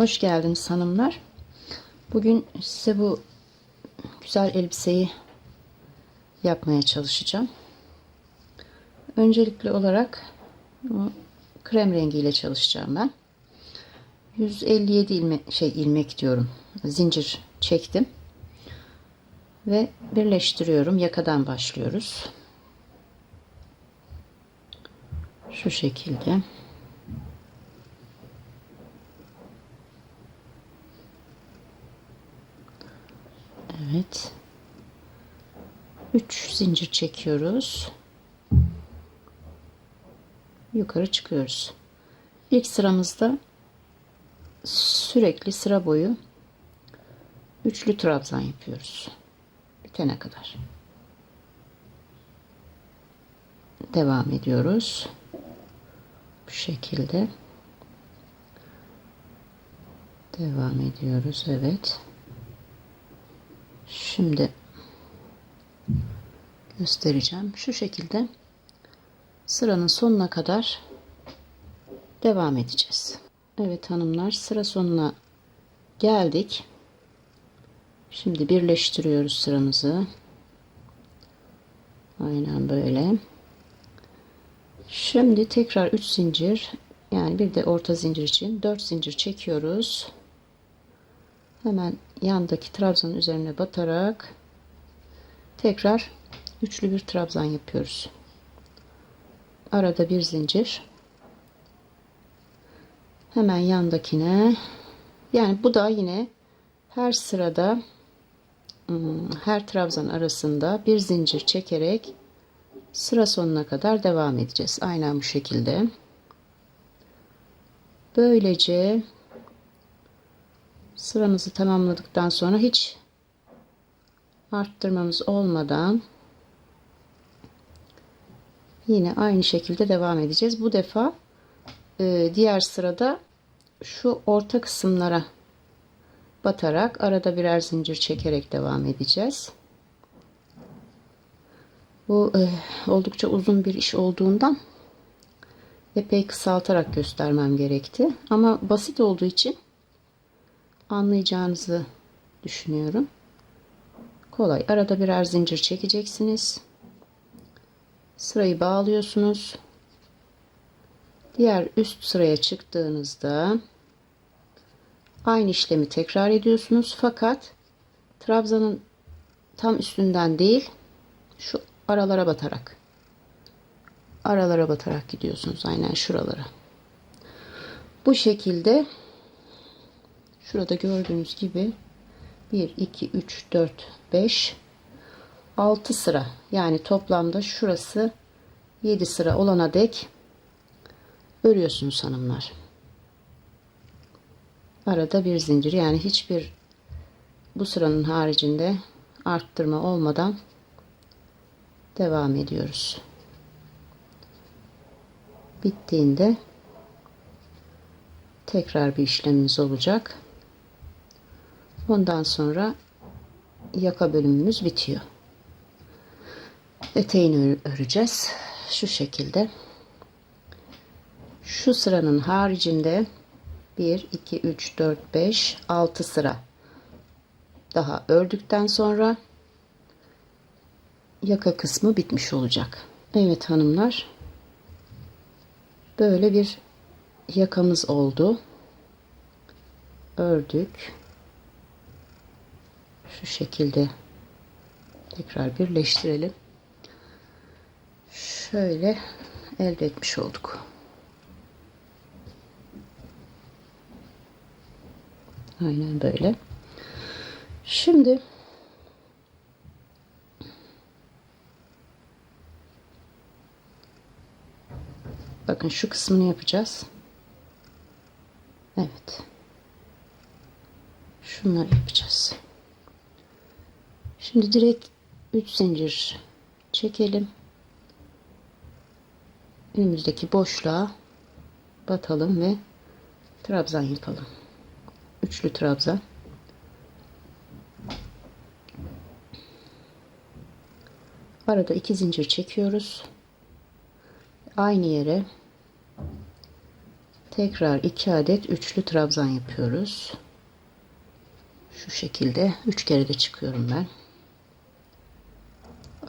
Hoş geldiniz hanımlar. Bugün size bu güzel elbiseyi yapmaya çalışacağım. Öncelikli olarak krem rengiyle çalışacağım ben. 157 ilmek şey ilmek diyorum. Zincir çektim. Ve birleştiriyorum. Yakadan başlıyoruz. Şu şekilde. Evet. 3 zincir çekiyoruz. Yukarı çıkıyoruz. İlk sıramızda sürekli sıra boyu üçlü trabzan yapıyoruz. Bitene kadar. Devam ediyoruz. Bu şekilde. Devam ediyoruz. Evet. Şimdi göstereceğim. Şu şekilde sıranın sonuna kadar devam edeceğiz. Evet hanımlar sıra sonuna geldik. Şimdi birleştiriyoruz sıramızı. Aynen böyle. Şimdi tekrar 3 zincir yani bir de orta zincir için 4 zincir çekiyoruz. Hemen yandaki trabzanın üzerine batarak tekrar üçlü bir trabzan yapıyoruz. Arada bir zincir. Hemen yandakine yani bu da yine her sırada hmm, her trabzan arasında bir zincir çekerek sıra sonuna kadar devam edeceğiz. Aynen bu şekilde. Böylece sıramızı tamamladıktan sonra hiç arttırmamız olmadan yine aynı şekilde devam edeceğiz. Bu defa e, diğer sırada şu orta kısımlara batarak arada birer zincir çekerek devam edeceğiz. Bu e, oldukça uzun bir iş olduğundan epey kısaltarak göstermem gerekti. Ama basit olduğu için anlayacağınızı düşünüyorum. Kolay. Arada birer zincir çekeceksiniz. Sırayı bağlıyorsunuz. Diğer üst sıraya çıktığınızda aynı işlemi tekrar ediyorsunuz. Fakat trabzanın tam üstünden değil şu aralara batarak aralara batarak gidiyorsunuz. Aynen şuralara. Bu şekilde Şurada gördüğünüz gibi 1, 2, 3, 4, 5, 6 sıra. Yani toplamda şurası 7 sıra olana dek örüyorsunuz hanımlar. Arada bir zincir yani hiçbir bu sıranın haricinde arttırma olmadan devam ediyoruz. Bittiğinde tekrar bir işlemimiz olacak. Ondan sonra yaka bölümümüz bitiyor. Eteğini öreceğiz. Şu şekilde. Şu sıranın haricinde 1, 2, 3, 4, 5, 6 sıra daha ördükten sonra yaka kısmı bitmiş olacak. Evet hanımlar. Böyle bir yakamız oldu. Ördük şu şekilde tekrar birleştirelim. Şöyle elde etmiş olduk. Aynen böyle. Şimdi bakın şu kısmını yapacağız. Evet. Şunları yapacağız. Şimdi direkt 3 zincir çekelim. Önümüzdeki boşluğa batalım ve trabzan yapalım. Üçlü trabzan. Arada iki zincir çekiyoruz. Aynı yere Tekrar 2 adet üçlü trabzan yapıyoruz. Şu şekilde 3 kere de çıkıyorum ben.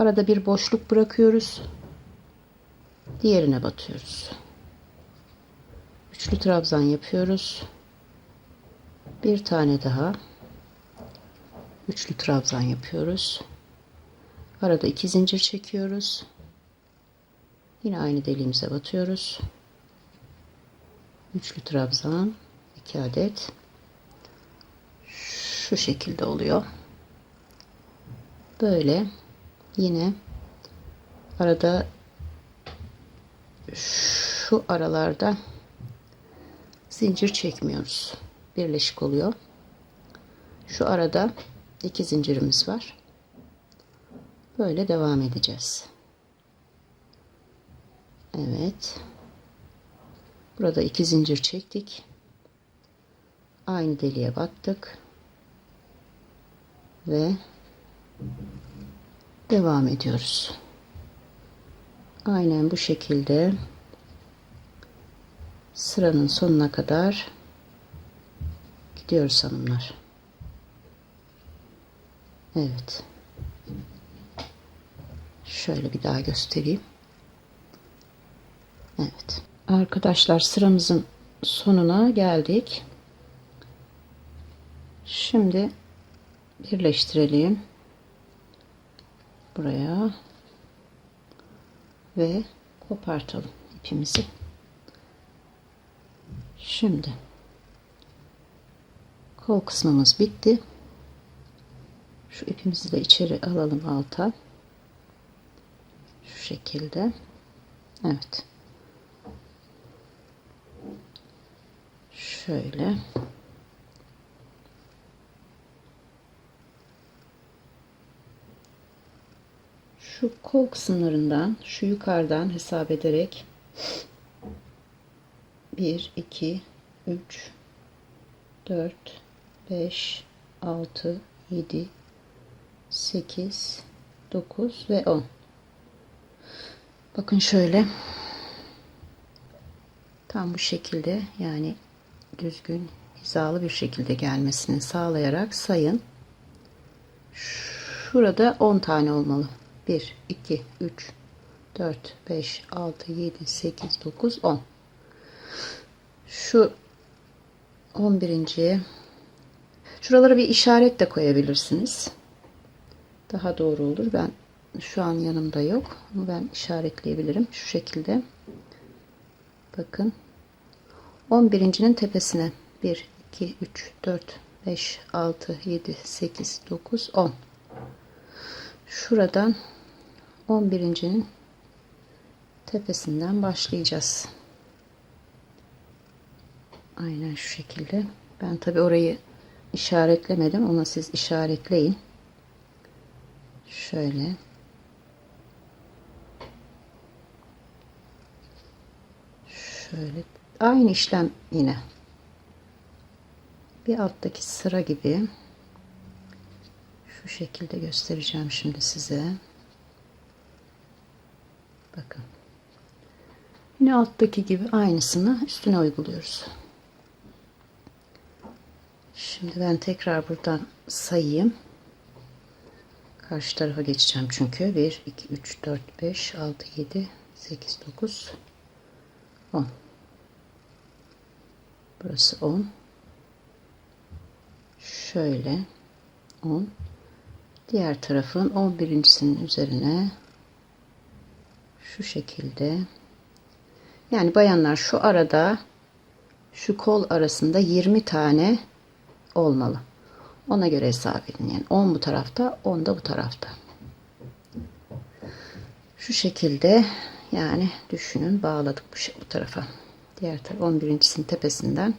Arada bir boşluk bırakıyoruz. Diğerine batıyoruz. Üçlü trabzan yapıyoruz. Bir tane daha üçlü trabzan yapıyoruz. Arada iki zincir çekiyoruz. Yine aynı deliğimize batıyoruz. Üçlü trabzan 2 adet. Şu şekilde oluyor. Böyle yine arada şu aralarda zincir çekmiyoruz. Birleşik oluyor. Şu arada iki zincirimiz var. Böyle devam edeceğiz. Evet. Burada iki zincir çektik. Aynı deliğe battık. Ve devam ediyoruz. Aynen bu şekilde sıranın sonuna kadar gidiyoruz hanımlar. Evet. Şöyle bir daha göstereyim. Evet. Arkadaşlar sıramızın sonuna geldik. Şimdi birleştirelim. Buraya ve kopartalım ipimizi. Şimdi kol kısmımız bitti. Şu ipimizi de içeri alalım alta. Şu şekilde. Evet. Şöyle. Şu kol kısımlarından, şu yukarıdan hesap ederek 1, 2, 3, 4, 5, 6, 7, 8, 9 ve 10. Bakın şöyle. Tam bu şekilde yani düzgün hizalı bir şekilde gelmesini sağlayarak sayın. Şurada 10 tane olmalı. 1, 2, 3, 4, 5, 6, 7, 8, 9, 10. Şu 11. Şuralara bir işaret de koyabilirsiniz. Daha doğru olur. Ben şu an yanımda yok. Ama ben işaretleyebilirim. Şu şekilde. Bakın. 11.'nin tepesine 1, 2, 3, 4, 5, 6, 7, 8, 9, 10. Şuradan 11.'nin tepesinden başlayacağız. Aynen şu şekilde. Ben tabi orayı işaretlemedim. Ona siz işaretleyin. Şöyle. Şöyle. Aynı işlem yine. Bir alttaki sıra gibi. Şu şekilde göstereceğim şimdi size. Bakın. Yine alttaki gibi aynısını üstüne uyguluyoruz. Şimdi ben tekrar buradan sayayım. Karşı tarafa geçeceğim çünkü. 1, 2, 3, 4, 5, 6, 7, 8, 9, 10. Burası 10. Şöyle 10. Diğer tarafın 11.sinin üzerine şu şekilde yani bayanlar şu arada şu kol arasında 20 tane olmalı. Ona göre hesap edin. Yani 10 bu tarafta, 10 da bu tarafta. Şu şekilde yani düşünün bağladık bu, bu tarafa. Diğer taraf 11.sinin tepesinden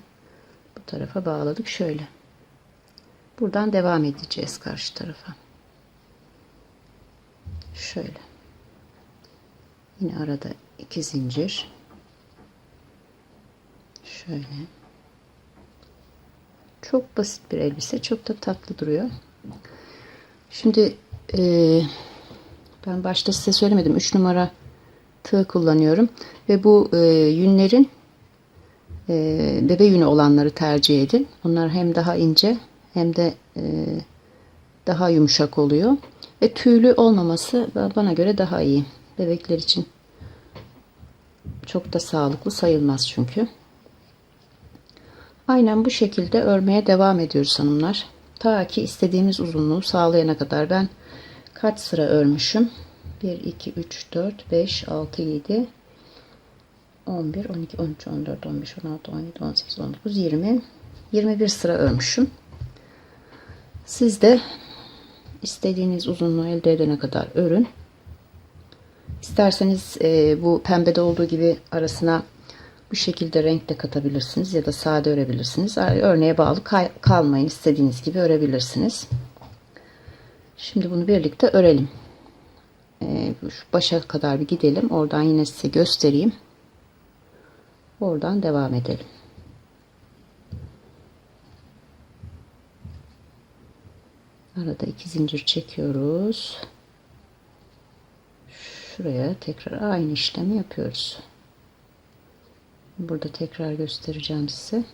bu tarafa bağladık şöyle. Buradan devam edeceğiz karşı tarafa. Şöyle. Yine arada iki zincir. Şöyle. Çok basit bir elbise. Çok da tatlı duruyor. Şimdi e, ben başta size söylemedim. 3 numara tığ kullanıyorum. Ve bu e, yünlerin e, bebe yünü olanları tercih edin. Onlar hem daha ince hem de e, daha yumuşak oluyor. Ve tüylü olmaması bana göre daha iyi. Bebekler için çok da sağlıklı sayılmaz çünkü. Aynen bu şekilde örmeye devam ediyoruz hanımlar. Ta ki istediğimiz uzunluğu sağlayana kadar ben kaç sıra örmüşüm? 1, 2, 3, 4, 5, 6, 7, 11, 12, 13, 14, 15, 16, 17, 18, 19, 20, 21 sıra örmüşüm. Siz de istediğiniz uzunluğu elde edene kadar örün. İsterseniz e, bu pembede olduğu gibi arasına bu şekilde renk de katabilirsiniz ya da sade örebilirsiniz. Örneğe bağlı kalmayın. istediğiniz gibi örebilirsiniz. Şimdi bunu birlikte örelim. E, şu başa kadar bir gidelim. Oradan yine size göstereyim. Oradan devam edelim. Arada iki zincir çekiyoruz. Şuraya tekrar aynı işlemi yapıyoruz. Burada tekrar göstereceğim size.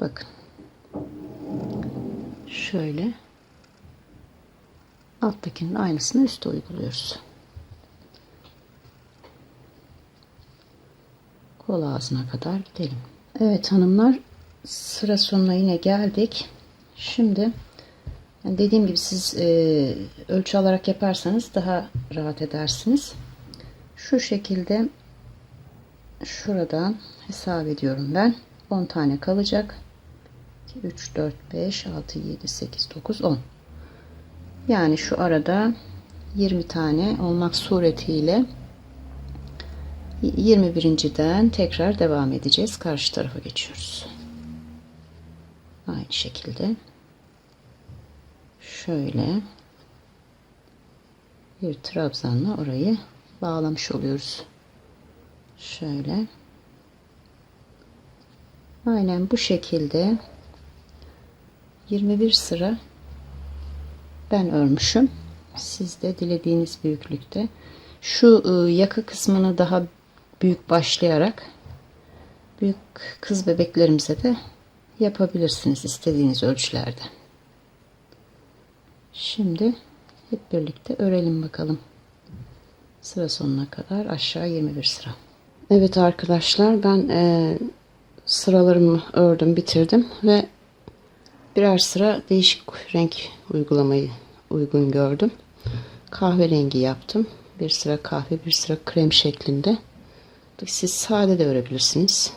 Bakın. Şöyle alttakinin aynısını üste uyguluyoruz. Kol ağzına kadar gidelim. Evet hanımlar sıra sonuna yine geldik. Şimdi yani dediğim gibi siz e, ölçü alarak yaparsanız daha rahat edersiniz. Şu şekilde şuradan hesap ediyorum ben. 10 tane kalacak. 2, 3, 4, 5, 6, 7, 8, 9, 10. Yani şu arada 20 tane olmak suretiyle 21.den tekrar devam edeceğiz. Karşı tarafa geçiyoruz. Aynı şekilde şöyle bir trabzanla orayı bağlamış oluyoruz. Şöyle aynen bu şekilde 21 sıra ben örmüşüm. Siz de dilediğiniz büyüklükte şu ıı, yaka kısmını daha büyük başlayarak büyük kız bebeklerimize de yapabilirsiniz istediğiniz ölçülerde. Şimdi hep birlikte örelim bakalım. Sıra sonuna kadar aşağı 21 sıra. Evet arkadaşlar ben e, sıralarımı ördüm bitirdim ve birer sıra değişik renk uygulamayı uygun gördüm. Kahverengi yaptım. Bir sıra kahve bir sıra krem şeklinde. Siz sade de örebilirsiniz.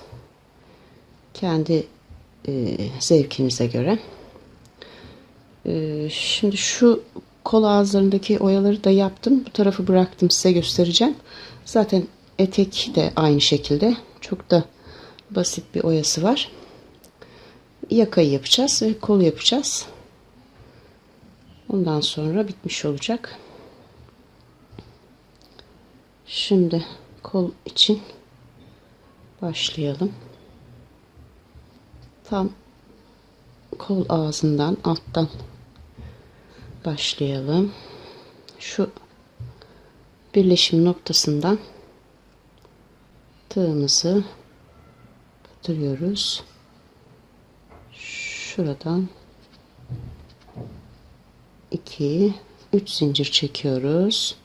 Kendi e, zevkinize göre. E, şimdi şu kol ağızlarındaki oyaları da yaptım. Bu tarafı bıraktım size göstereceğim. Zaten etek de aynı şekilde. Çok da basit bir oyası var. Yakayı yapacağız ve kolu yapacağız. Ondan sonra bitmiş olacak. Şimdi kol için başlayalım. Tam kol ağzından alttan başlayalım. Şu birleşim noktasından tığımızı batırıyoruz. Şuradan 2 3 zincir çekiyoruz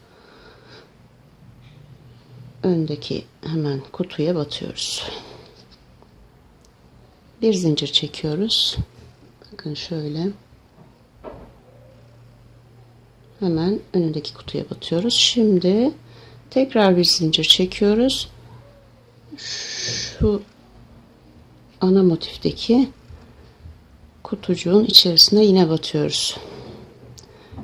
öndeki hemen kutuya batıyoruz. Bir zincir çekiyoruz. Bakın şöyle. Hemen önündeki kutuya batıyoruz. Şimdi tekrar bir zincir çekiyoruz. Şu ana motifteki kutucuğun içerisine yine batıyoruz.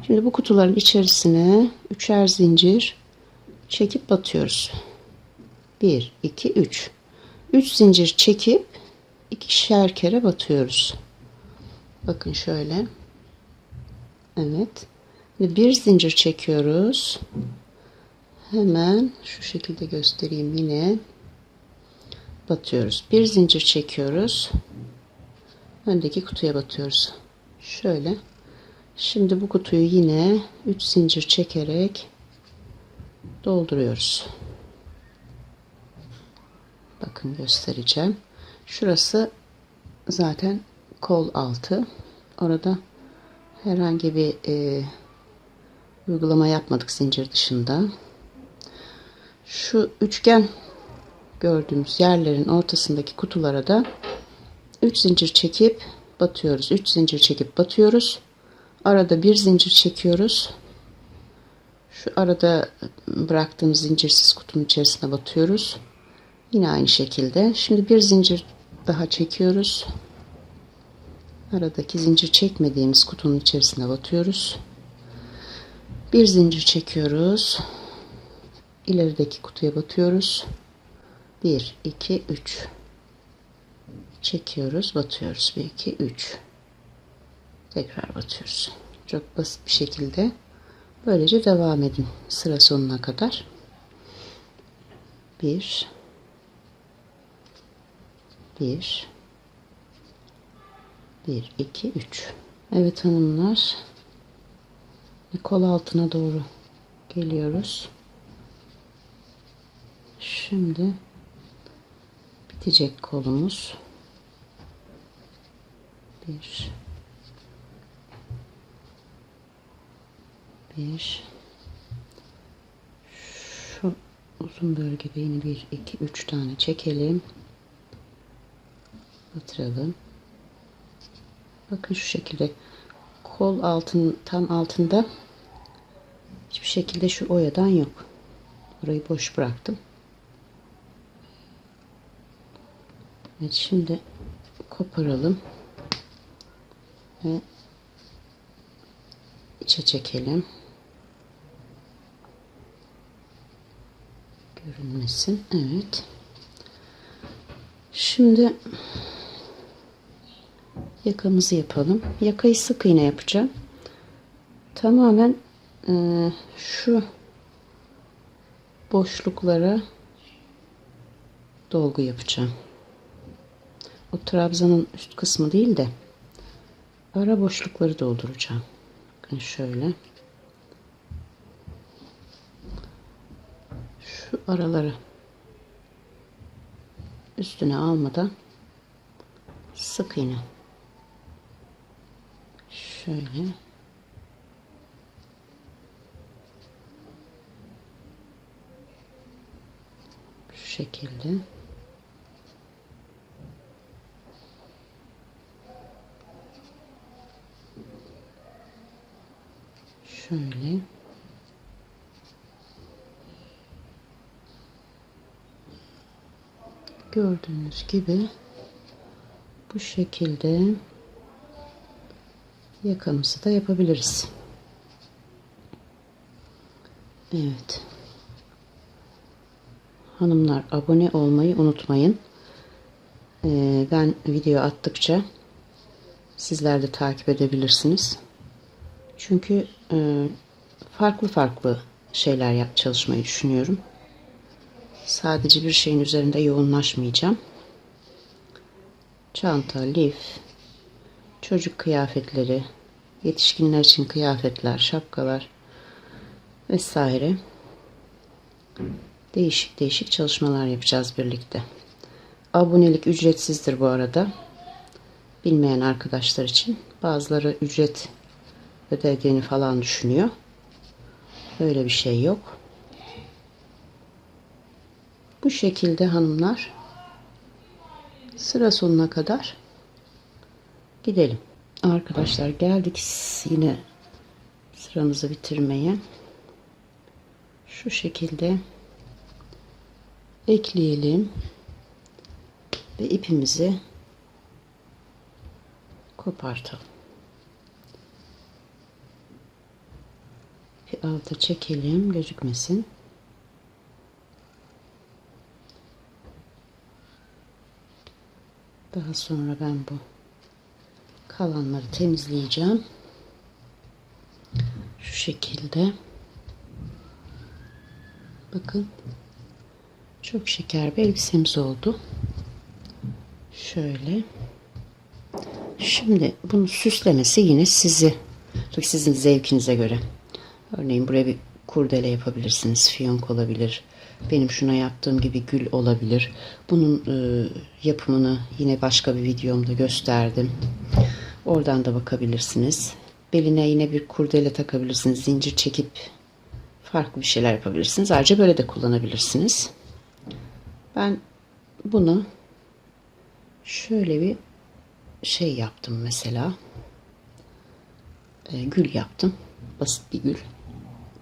Şimdi bu kutuların içerisine üçer zincir çekip batıyoruz. 1, 2, 3. 3 zincir çekip ikişer kere batıyoruz. Bakın şöyle. Evet. Ve bir zincir çekiyoruz. Hemen şu şekilde göstereyim yine. Batıyoruz. Bir zincir çekiyoruz. Öndeki kutuya batıyoruz. Şöyle. Şimdi bu kutuyu yine 3 zincir çekerek dolduruyoruz. Bakın göstereceğim. Şurası zaten kol altı. Orada herhangi bir e, uygulama yapmadık zincir dışında. Şu üçgen gördüğümüz yerlerin ortasındaki kutulara da 3 zincir çekip batıyoruz. 3 zincir çekip batıyoruz. Arada bir zincir çekiyoruz. Şu arada bıraktığımız zincirsiz kutunun içerisine batıyoruz. Yine aynı şekilde. Şimdi bir zincir daha çekiyoruz. Aradaki zincir çekmediğimiz kutunun içerisine batıyoruz. Bir zincir çekiyoruz. İlerideki kutuya batıyoruz. 1 2 3 çekiyoruz, batıyoruz. 1 2 3 tekrar batıyoruz. Çok basit bir şekilde böylece devam edin sıra sonuna kadar. 1 1 1 2 3 Evet hanımlar. Kol altına doğru geliyoruz. Şimdi bitecek kolumuz. Bir. Bir. Şu uzun bölgede yine bir iki üç tane çekelim batıralım bakın şu şekilde kol altın tam altında hiçbir şekilde şu oyadan yok burayı boş bıraktım Evet şimdi koparalım ve içe çekelim. Görünmesin. Evet. Şimdi yakamızı yapalım. Yakayı sık iğne yapacağım. Tamamen e, şu boşluklara dolgu yapacağım. O trabzanın üst kısmı değil de ara boşlukları dolduracağım. Bakın şöyle. Şu araları üstüne almadan sık iğne. Şöyle. Şu şekilde. Şöyle. Gördüğünüz gibi bu şekilde yakamızı da yapabiliriz. Evet. Hanımlar abone olmayı unutmayın. Ee, ben video attıkça sizler de takip edebilirsiniz. Çünkü e, farklı farklı şeyler yap çalışmayı düşünüyorum. Sadece bir şeyin üzerinde yoğunlaşmayacağım. Çanta, lif, çocuk kıyafetleri, yetişkinler için kıyafetler, şapkalar vesaire. Değişik değişik çalışmalar yapacağız birlikte. Abonelik ücretsizdir bu arada. Bilmeyen arkadaşlar için. Bazıları ücret ödediğini falan düşünüyor. Öyle bir şey yok. Bu şekilde hanımlar sıra sonuna kadar gidelim. Arkadaşlar geldik yine sıramızı bitirmeye. Şu şekilde ekleyelim ve ipimizi kopartalım. Bir alta çekelim gözükmesin. Daha sonra ben bu kalanları temizleyeceğim. Şu şekilde. Bakın. Çok şeker bir elbisemiz oldu. Şöyle. Şimdi bunu süslemesi yine sizi sizin zevkinize göre. Örneğin buraya bir kurdele yapabilirsiniz. Fiyonk olabilir. Benim şuna yaptığım gibi gül olabilir. Bunun e, yapımını yine başka bir videomda gösterdim. Oradan da bakabilirsiniz. Beline yine bir kurdele takabilirsiniz. Zincir çekip farklı bir şeyler yapabilirsiniz. Ayrıca böyle de kullanabilirsiniz. Ben bunu şöyle bir şey yaptım mesela. E, gül yaptım. Basit bir gül.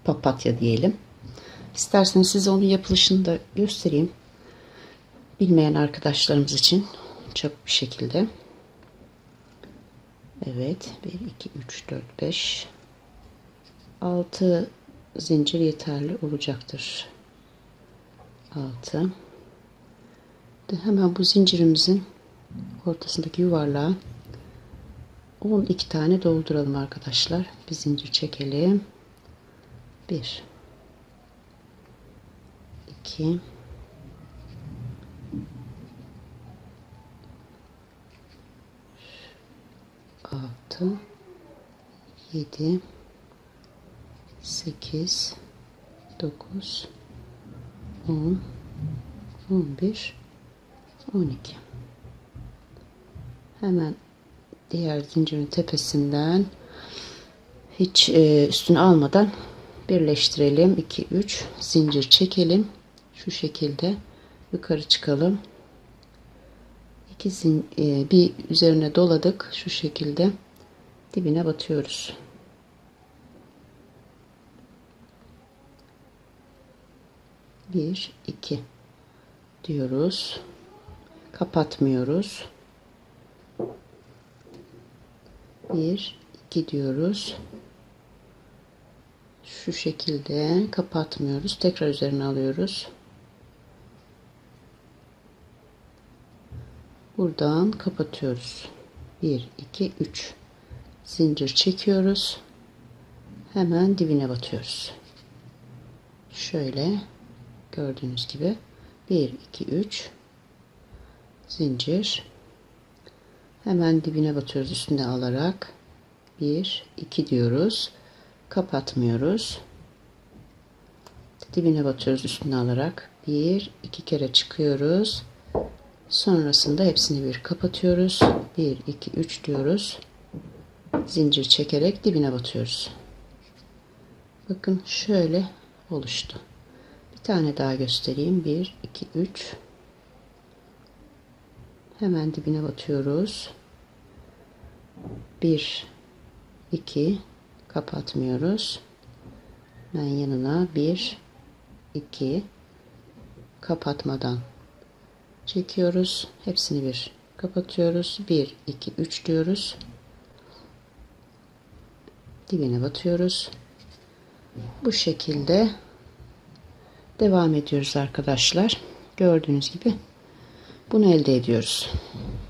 Papatya diyelim. İsterseniz size onun yapılışını da göstereyim. Bilmeyen arkadaşlarımız için çabuk bir şekilde. Evet. 1, 2, 3, 4, 5, 6 zincir yeterli olacaktır. 6. Hemen bu zincirimizin ortasındaki yuvarlağa 12 tane dolduralım arkadaşlar. Bir zincir çekelim. 1 2 6 7 8 9 10 11 12 hemen diğer zincirin tepesinden hiç e, üstüne almadan birleştirelim. 2 3 zincir çekelim. Şu şekilde yukarı çıkalım. İki zin, e, bir üzerine doladık. Şu şekilde dibine batıyoruz. Bir iki diyoruz. Kapatmıyoruz. Bir iki diyoruz. Şu şekilde kapatmıyoruz. Tekrar üzerine alıyoruz. Buradan kapatıyoruz. 1 2 3 zincir çekiyoruz. Hemen dibine batıyoruz. Şöyle gördüğünüz gibi. 1 2 3 zincir. Hemen dibine batıyoruz üstüne alarak. 1 2 diyoruz. Kapatmıyoruz. Dibine batıyoruz üstüne alarak. 1 2 kere çıkıyoruz. Sonrasında hepsini bir kapatıyoruz. 1 2 3 diyoruz zincir çekerek dibine batıyoruz. Bakın şöyle oluştu. Bir tane daha göstereyim. 1 2 3 hemen dibine batıyoruz. 1 2 kapatmıyoruz. Ben yanına 1 2 kapatmadan çekiyoruz. Hepsini bir kapatıyoruz. 1 2 3 diyoruz dibine batıyoruz. Bu şekilde devam ediyoruz arkadaşlar. Gördüğünüz gibi bunu elde ediyoruz.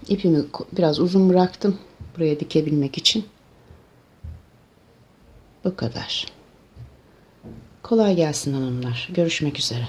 İpimi biraz uzun bıraktım buraya dikebilmek için. Bu kadar. Kolay gelsin hanımlar. Görüşmek üzere